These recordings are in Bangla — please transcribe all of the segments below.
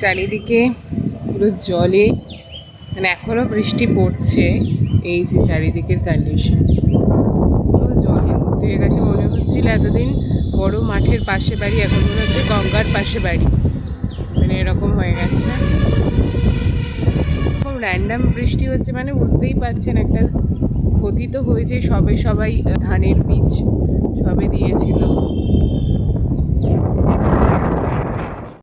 চারিদিকে পুরো জলে মানে এখনও বৃষ্টি পড়ছে এই যে চারিদিকের কন্ডিশন পুরো জলের মধ্যে হয়ে গেছে, মনে হচ্ছিল এতদিন বড় মাঠের পাশে বাড়ি, এখন মনে হচ্ছে গঙ্গার পাশে বাড়ি। মানে এরকম হয়ে গেছে। খুব র্যান্ডাম বৃষ্টি হচ্ছে মানে বুঝতেই পারছেন, একটা ক্ষতি তো হয়েছে সবে সবাই ধানের বীজ সবে দিয়েছিল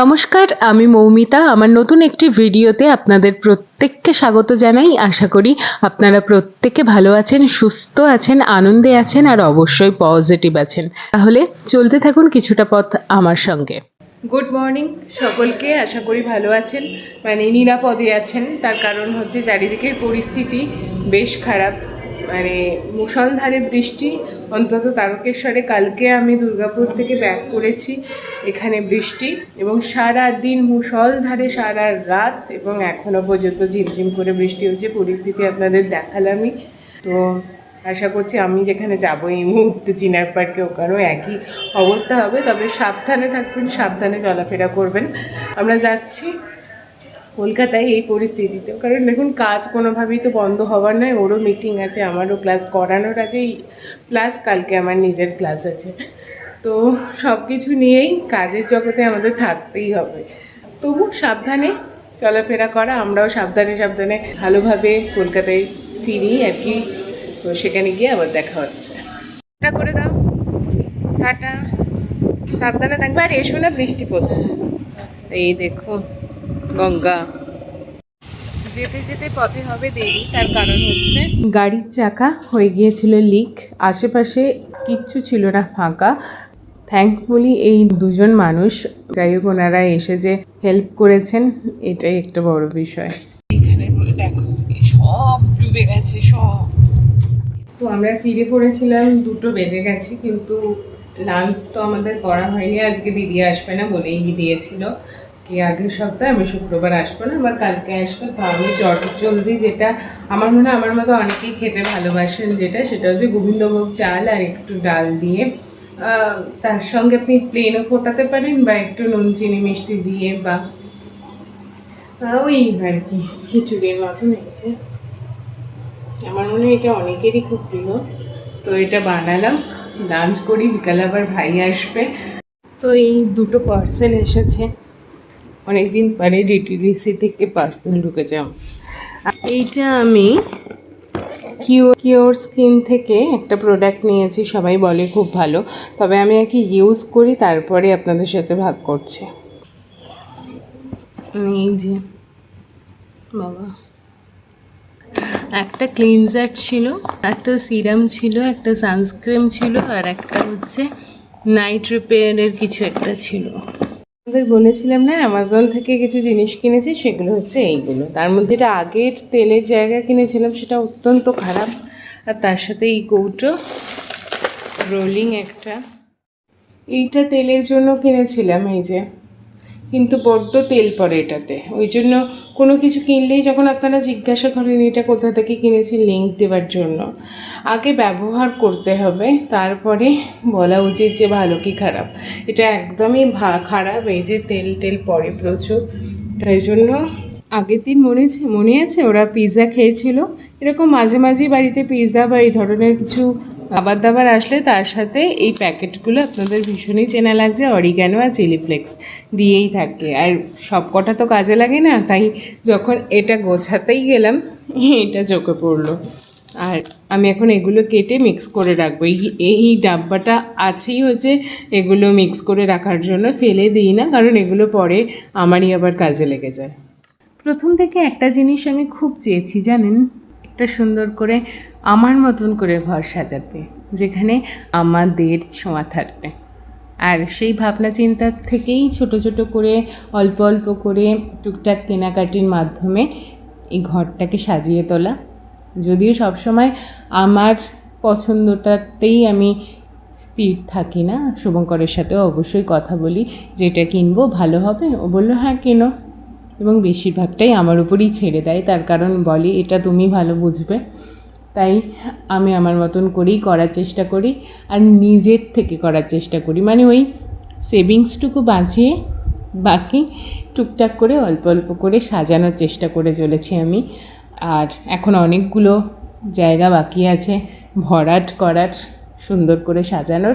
নমস্কার, আমি মৌমিতা। আমার নতুন একটি ভিডিওতে আপনাদের প্রত্যেককে স্বাগত জানাই। আশা করি আপনারা প্রত্যেকে ভালো আছেন, সুস্থ আছেন, আনন্দে আছেন আর অবশ্যই পজিটিভ আছেন। তাহলে চলতে থাকুন কিছুটা পথ আমার সঙ্গে। গুড মর্নিং সকলকে, আশা করি ভালো আছেন। মানে নিরাপদে আছেন। তার কারণ হচ্ছে চারিদিকের পরিস্থিতি বেশ খারাপ। মানে মুষলধারে বৃষ্টি, অন্তত তারকেশ্বরে কালকে আমি দুর্গাপুর থেকে ব্যাক করেছি। এখানে বৃষ্টি এবং সারা দিন মুষলধারে সারা রাত এবং এখনও পর্যন্ত ঝিমঝিম করে বৃষ্টি হচ্ছে। পরিস্থিতি আপনাদের দেখালামই। তো আশা করছি আমি যেখানে যাব এই মুহূর্তে চিনার পার্কে, ওখানেও একই অবস্থা হবে। তবে সাবধানে থাকবেন, সাবধানে চলাফেরা করবেন। আমরা যাচ্ছি কলকাতায় এই পরিস্থিতিতে। কারণ দেখুন, কাজ কোনোভাবেই তো বন্ধ হওয়ার নয়। ওরও মিটিং আছে, আমারও ক্লাস করানোর আছে। প্লাস কালকে আমার নিজের ক্লাস আছে। তো সব কিছু নিয়েই কাজের জগতে আমাদের থাকতেই হবে। তবু সাবধানে চলাফেরা করা, আমরাও সাবধানে সাবধানে ভালোভাবে কলকাতায় ফিরি আর কি। তো সেখানে গিয়ে আবার দেখা হচ্ছে। করে দাও। টাটা। সাবধানে থাকবে। আর এসো না, বৃষ্টি পড়ছে। এই দেখো, গঙ্গা। যেতে যেতে পথে হবে দেরি, তার কারণ হচ্ছে গাড়ির চাকা হয়ে গিয়েছিল লিক। আশেপাশে কিচ্ছু ছিল না ফাঁকা। থ্যাঙ্কফুলি এই দুজন মানুষ যাই হোক ওনারা এসে যে হেল্প করেছেন এটাই একটা বড় বিষয়। এখানে দেখো সব ডুবে গেছে সব। তো আমরা ফিরে পড়েছিলাম দুটো বেজে গেছি কিন্তু লাঞ্চ তো আমাদের করা হয়নি আজকে দিদি আসবে না বলেই দিয়েছিল। কি আগের সপ্তাহে আমি শুক্রবার আসব না আবার কালকে আসব তো আমি চট জলদি যেটা আমার মনে হয় আমার মতো অনেকেই খেতে ভালোবাসেন যেটা সেটা হচ্ছে গোবিন্দভোগ চাল আর একটু ডাল দিয়ে। তার সঙ্গে আপনি প্লেনও ফোটাতে পারেন বা একটু নুন চিনি মিষ্টি দিয়ে বা ওই আর কি, খিচুড়ির মতন হয়েছে। আমার মনে হয় এটা অনেকেরই খুব প্রিয়। তো এটা বানালাম, লাঞ্চ করি, বিকালে আবার ভাই আসবে। তো এই দুটো পার্সেল এসেছে। অনেকদিন পরে ডিটিডিসি থেকে পার্সেল ঢুকেছে। এইটা আমি কিও কিওর স্কিন থেকে একটা প্রোডাক্ট নিয়েছি, সবাই বলে খুব ভালো। তবে আমি আর কি ইউজ করি, তারপরে আপনাদের সাথে ভাগ করছি। এই যে, বাবা। একটা ক্লিনজার ছিল, একটা সিরাম ছিল, একটা সানস্ক্রিম ছিল, আর একটা হচ্ছে নাইট রিপেয়ারের কিছু একটা ছিল। আমাদের বলেছিলাম না অ্যামাজন থেকে কিছু জিনিস কিনেছি, সেগুলো হচ্ছে এইগুলো। তার মধ্যে এটা আগের তেলের জায়গা কিনেছিলাম, সেটা অত্যন্ত খারাপ। আর তার সাথে এই কৌটো রোলিং একটা। এইটা তেলের জন্য কিনেছিলাম, এই যে। কিন্তু বড্ড তেল পড়ে এটাতে। ওই জন্য কোনো কিছু কিনলেই যখন আপনারা জিজ্ঞাসা করেন এটা কোথা থেকে কিনেছি লিঙ্ক দেওয়ার জন্য, আগে ব্যবহার করতে হবে, তারপরে বলা উচিত যে ভালো কি খারাপ। এটা একদমই খারাপ, এই যে তেল টেল পড়ে প্রচুর। তাই জন্য আগের দিন মনে মনে আছে ওরা পিৎজা খেয়েছিল? এরকম মাঝে মাঝেই বাড়িতে পিৎজা বা এই ধরনের কিছু খাবার দাবার আসলে তার সাথে এই প্যাকেটগুলো আপনাদের ভীষণই চেনা লাগছে অরিগ্যানো আর চিলি ফ্লেক্স দিয়েই থাকে। আর সব কটা তো কাজে লাগে না, তাই যখন এটা গোছাতেই গেলাম, এটা চোখে পড়ল। আর আমি এখন এগুলো কেটে মিক্স করে রাখব। এই এই ডাব্বাটা আছেই হচ্ছে, এগুলো মিক্স করে রাখার জন্য ফেলে দিই না, কারণ এগুলো পরে আমারই আবার কাজে লেগে যায়। প্রথম থেকে একটা জিনিস আমি খুব চেয়েছি, জানেন? একটা সুন্দর করে আমার মতন করে ঘর সাজাতে, যেখানে আমাদের ছোঁয়া থাকবে। আর সেই ভাবনা চিন্তার থেকেই ছোট ছোট করে, অল্প অল্প করে টুকটাক কেনাকাটির মাধ্যমে এই ঘরটাকে সাজিয়ে তোলা। যদিও সবসময় আমার পছন্দটাতেই আমি স্থির থাকি না, শুভঙ্করের সাথেও অবশ্যই কথা বলি, যেটা কিনবো ভালো হবে। ও বলল হ্যাঁ কেনো। এবং বেশিরভাগটাই আমার উপরেই ছেড়ে দেয়। তার কারণ বলে, এটা তুমি ভালো বুঝবে। তাই আমি আমার মতন করেই করার চেষ্টা করি আর নিজের থেকে করার চেষ্টা করি। মানে ওই সেভিংসটুকু বাঁচিয়ে বাকি টুকটাক করে অল্প অল্প করে সাজানোর চেষ্টা করে চলেছি আমি। আর এখন অনেকগুলো জায়গা বাকি আছে, ভরাট করার সুন্দর করে সাজানোর।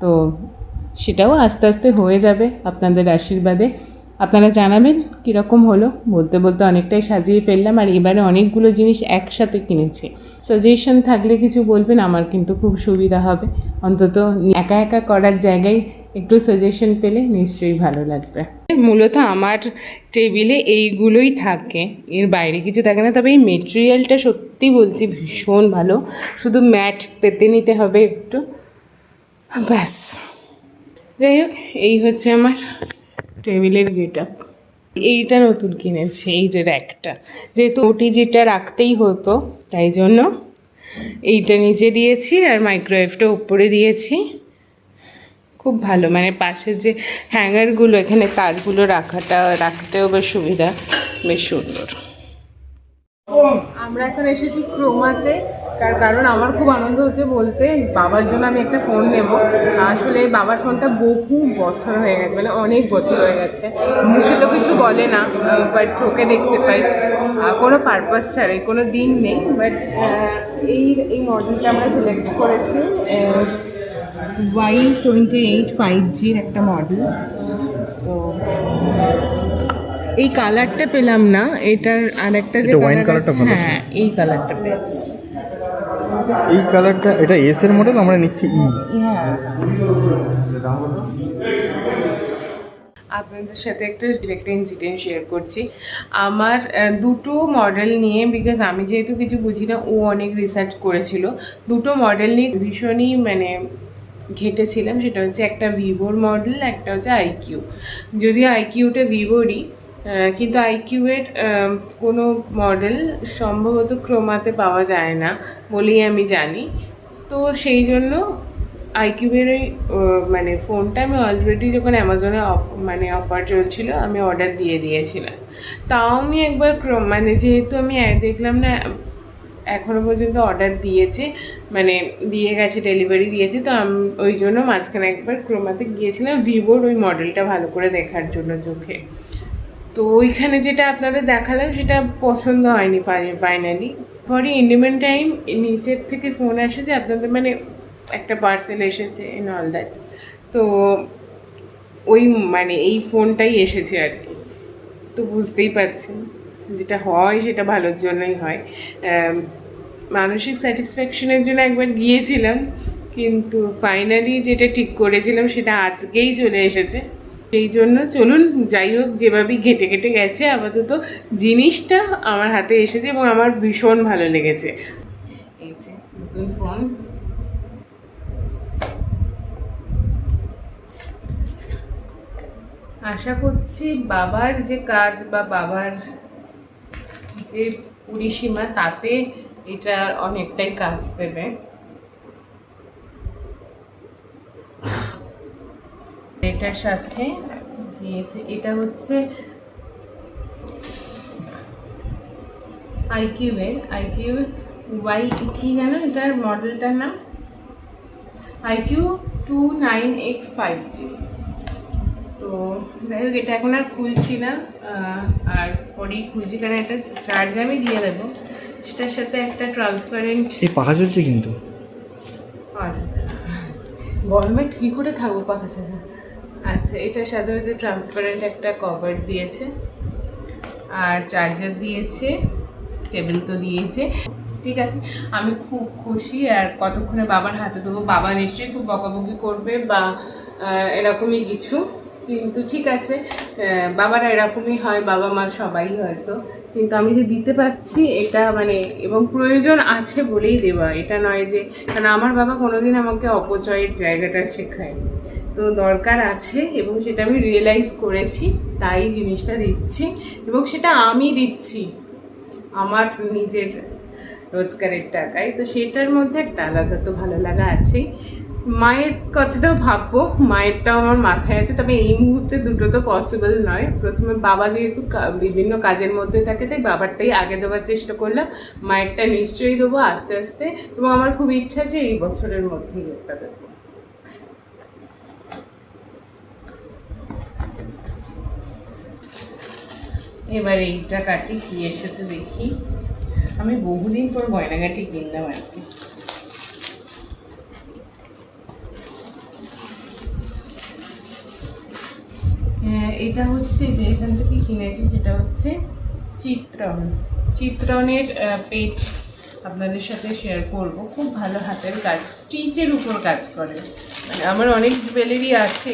তো সেটাও আস্তে আস্তে হয়ে যাবে আপনাদের আশীর্বাদে। আপনারা জানাবেন কীরকম হলো? বলতে বলতে অনেকটাই সাজিয়ে ফেললাম আর এবারে অনেকগুলো জিনিস একসাথে কিনেছি। সাজেশন থাকলে কিছু বলবেন, আমার কিন্তু খুব সুবিধা হবে। অন্তত একা একা করার জায়গায় একটু সাজেশন পেলে নিশ্চয়ই ভালো লাগবে। মূলত আমার টেবিলে এইগুলোই থাকে। এর বাইরে কিছু থাকে না, তবে এই মেটেরিয়ালটা সত্যি বলছি ভীষণ ভালো। শুধু ম্যাট পেতে নিতে হবে একটু। ব্যাস। যাই হোক, এই হচ্ছে আমার টেবিলের গেট আপ। এইটা নতুন কিনেছি, এই যে র্যাকটা। যেহেতু ওটি যেটা রাখতেই হতো, তাই জন্য এইটা নিচে দিয়েছি আর মাইক্রোওয়েভটা উপরে দিয়েছি। খুব ভালো মানে পাশের যে হ্যাঙ্গারগুলো, এখানে তারগুলো রাখাটা, রাখতেও বেশ সুবিধা, বেশ সুন্দর। আমরা এখন এসেছি ক্রোমাতে। তার কারণ আমার খুব আনন্দ হচ্ছে বলতে বাবার জন্য আমি একটা ফোন নেব। আসলে বাবার ফোনটা বহু বছর হয়ে গেছে মানে অনেক বছর হয়ে গেছে। মুখে তো কিছু বলে না বাট চোখে দেখতে পাই। কোনো পারপাস ছাড়াই কোনো দিন নেই বাট এই এই মডেলটা আমরা সিলেক্ট করেছি ওয়াই টোয়েন্টি এইট ফাইভ জির একটা মডেল তো এই কালারটা পেলাম না এটার আরেকটা যে এটা wine কালার colourটা ভালো। হ্যাঁ এই কালারটা পেয়েছি। এই কালারটা, এটা এস এর মডেল আমরা নিচ্ছি ই হ্যাঁ আপনাদের সাথে একটা একটা ইনসিডেন্ট শেয়ার করছি। আমার দুটো মডেল নিয়ে বিকজ আমি যেহেতু কিছু বুঝি না, ও অনেক রিসার্চ করেছিল। দুটো মডেল নিয়ে ভীষণই মানে ঘেটেছিলাম। সেটা হচ্ছে একটা ভিভোর মডেল একটা হচ্ছে আইকিউ যদিও আইকিউটা ভিভোরই কিন্তু আইকিউয়ের কোনো মডেল সম্ভবত ক্রোমাতে পাওয়া যায় না বলেই আমি জানি। তো সেই জন্য আইকিউবের ওই মানে ফোনটা আমি অলরেডি যখন অ্যামাজনে অফ মানে অফার চলছিল, আমি অর্ডার দিয়ে দিয়েছিলাম। তাও আমি একবার ক্রোম মানে যেহেতু আমি দেখলাম না এখনও পর্যন্ত অর্ডার দিয়েছে মানে দিয়ে গেছে ডেলিভারি দিয়েছে, তো আমি, ওই জন্য মাঝখানে একবার ক্রোমাতে গিয়েছিলাম ভিভোর ওই মডেলটা ভালো করে দেখার জন্য চোখে। তো ওইখানে যেটা আপনাদের দেখালাম, সেটা পছন্দ হয়নি ফাইনালি পরে ইন্ডিমেন টাইম নিচের থেকে ফোন আসে যে আপনাদের মানে একটা পার্সেল এসেছে ইন অল দ্যাট তো ওই মানে এই ফোনটাই এসেছে আর কি। তো বুঝতেই পারছেন যেটা হয়, সেটা ভালোর জন্যই হয়। মানসিক স্যাটিসফ্যাকশনের জন্য একবার গিয়েছিলাম, কিন্তু ফাইনালি যেটা ঠিক করেছিলাম, সেটা আজকেই চলে এসেছে। সেই জন্য চলুন, যাই হোক যেভাবেই ঘেটে ঘেটে গেছে, আপাতত জিনিসটা আমার হাতে এসেছে এবং আমার ভীষণ ভালো লেগেছে। নতুন ফোন। আশা করছি বাবার যে কাজ বা বাবার যে পরিসীমা, তাতে এটা অনেকটাই কাজ দেবে। এটার সাথে দিয়েছে। এটা হচ্ছে আইকিউ এর আইকিউ ওয়াই কি জানো এটার মডেলটার নাম? IQOO two nine X five G তো যাই হোক এটা এখন আর খুলছি না আর পরেই খুলছি কারণ একটা চার্জ আমি দিয়ে দেবো। সেটার সাথে একটা ট্রান্সপারেন্ট এই পাখা চলছে কিন্তু। আচ্ছা গরমে কী করে থাকব পাখা ছাড়া? আচ্ছা এটার সাথে ট্রান্সপারেন্ট একটা কভার দিয়েছে। আর চার্জার দিয়েছে টেবিল তো দিয়েছে। ঠিক আছে, আমি খুব খুশি আর কতক্ষণে বাবার হাতে দেবো, বাবা নিশ্চয়ই খুব বকাবকি করবে বা এরকমই কিছু। কিন্তু ঠিক আছে বাবারা এরকমই হয় বাবা মা সবাই হয়তো। কিন্তু আমি যে দিতে পারছি এটা মানে এবং প্রয়োজন আছে বলেই দেওয়া। এটা নয় যে, কারণ আমার বাবা কোনোদিন আমাকে অপচয়ের জায়গাটা শেখায়নি। তো দরকার আছে, এবং সেটা আমি রিয়েলাইজ করেছি, তাই জিনিসটা দিচ্ছি, এবং সেটা আমি দিচ্ছি আমার নিজের রোজগারের টাকায়। তো সেটার মধ্যে একটা আলাদা তো ভালো লাগা আছেই। মায়ের কথাটাও ভাববো, মায়েরটাও আমার মাথায় আছে, তবে এই মুহূর্তে দুটো তো পসিবল নয়। প্রথমে বাবা যেহেতু বিভিন্ন কাজের মধ্যে থাকে, তাই বাবারটাই আগে দেওয়ার চেষ্টা করলাম। মায়েরটা নিশ্চয়ই দেবো আস্তে আস্তে, এবং আমার খুব ইচ্ছা যে এই বছরের মধ্যেই একটা দেবো। এবার এইটা কাটি, কি এসেছে দেখি। আমি বহুদিন পর গয়নাগাটি কিনলাম আর কি। এটা হচ্ছে যে এখান থেকে কিনেছি সেটা হচ্ছে চিত্রণ। চিত্রণের পেজ আপনাদের সাথে শেয়ার করব। খুব ভালো হাতের কাজ, স্টিচের উপর কাজ করে। মানে আমার অনেক জুয়েলারি আছে।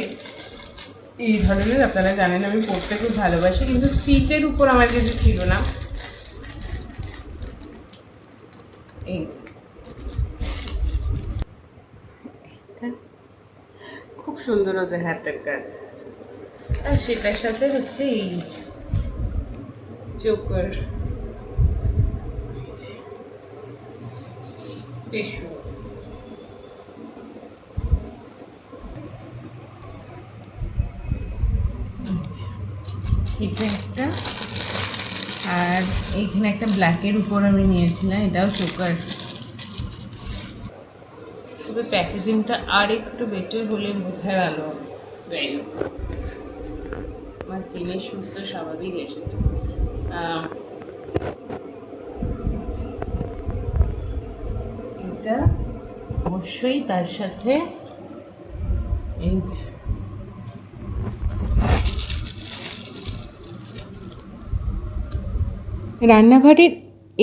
এই ধরনের আপনারা জানেন, আমি পড়তে খুব ভালোবাসি, কিন্তু স্টিচের উপর আমার কাছে ছিল না। এই খুব সুন্দর ওদের হাতের কাজ। আর সেটার সাথে হচ্ছে এই চোকার সুন্দর। আচ্ছা, এটা একটা। আর এখানে একটা ব্ল্যাকের উপর আমি নিয়েছিলাম এটাও চোকার তবে প্যাকেজিংটা আর একটু বেটার হলে বোঝা গেল যাই হোক জিনিস সুস্থ স্বাভাবিক এসেছে এটা অবশ্যই তার সাথে রান্নাঘরের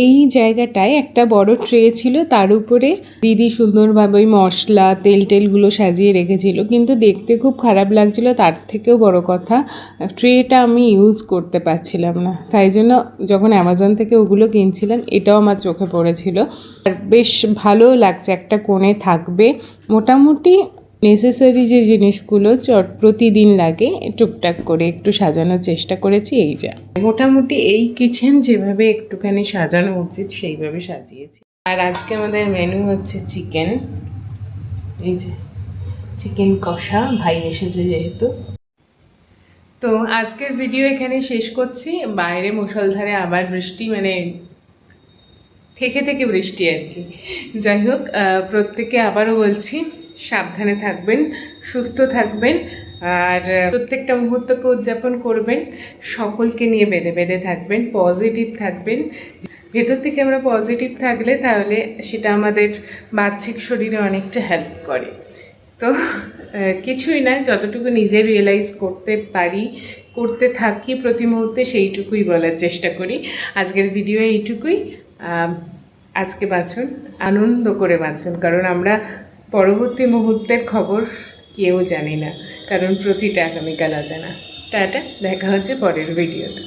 এই জায়গাটায় একটা বড় ট্রে ছিল, তার উপরে দিদি সুন্দরভাবে ওই মশলা, তেল টেলগুলো সাজিয়ে রেখেছিল। কিন্তু দেখতে খুব খারাপ লাগছিল, তার থেকেও বড় কথা, ট্রেটা আমি ইউজ করতে পারছিলাম না। তাই জন্য যখন অ্যামাজন থেকে ওগুলো কিনছিলাম, এটাও আমার চোখে পড়েছিল। আর বেশ ভালো লাগছে, একটা কোণে থাকবে। মোটামুটি নেসেসারি যে জিনিসগুলো চট প্রতিদিন লাগে, টুকটাক করে একটু সাজানোর চেষ্টা করেছি, এই যা। মোটামুটি এই কিচেন যেভাবে একটুখানি সাজানো উচিত, সেইভাবে সাজিয়েছি। আর আজকে আমাদের মেনু হচ্ছে চিকেন এই যে চিকেন কষা, ভাই এসেছে যেহেতু। তো আজকের ভিডিও এখানে শেষ করছি। বাইরে মুষলধারে আবার বৃষ্টি মানে থেকে থেকে বৃষ্টি আর কি। যাই হোক প্রত্যেকে আবারও বলছি সাবধানে থাকবেন, সুস্থ থাকবেন আর প্রত্যেকটা মুহূর্তকে উদযাপন করবেন, সকলকে নিয়ে বেঁধে বেঁধে থাকবেন পজিটিভ থাকবেন। ভেতর থেকে আমরা পজিটিভ থাকলে তাহলে সেটা আমাদের বাহ্যিক শরীরে অনেকটা হেল্প করে। তো কিছুই না, যতটুকু নিজে রিয়েলাইজ করতে পারি, করতে থাকি প্রতি মুহূর্তে সেইটুকুই বলার চেষ্টা করি। আজকের ভিডিও এইটুকুই। আজকে বাঁচুন আনন্দ করে বাঁচুন কারণ আমরা পরবর্তী মুহূর্তের খবর কেউ জানি না, কারণ প্রতিটা আগামীকাল অজানা। টাটা, দেখা হচ্ছে পরের ভিডিওতে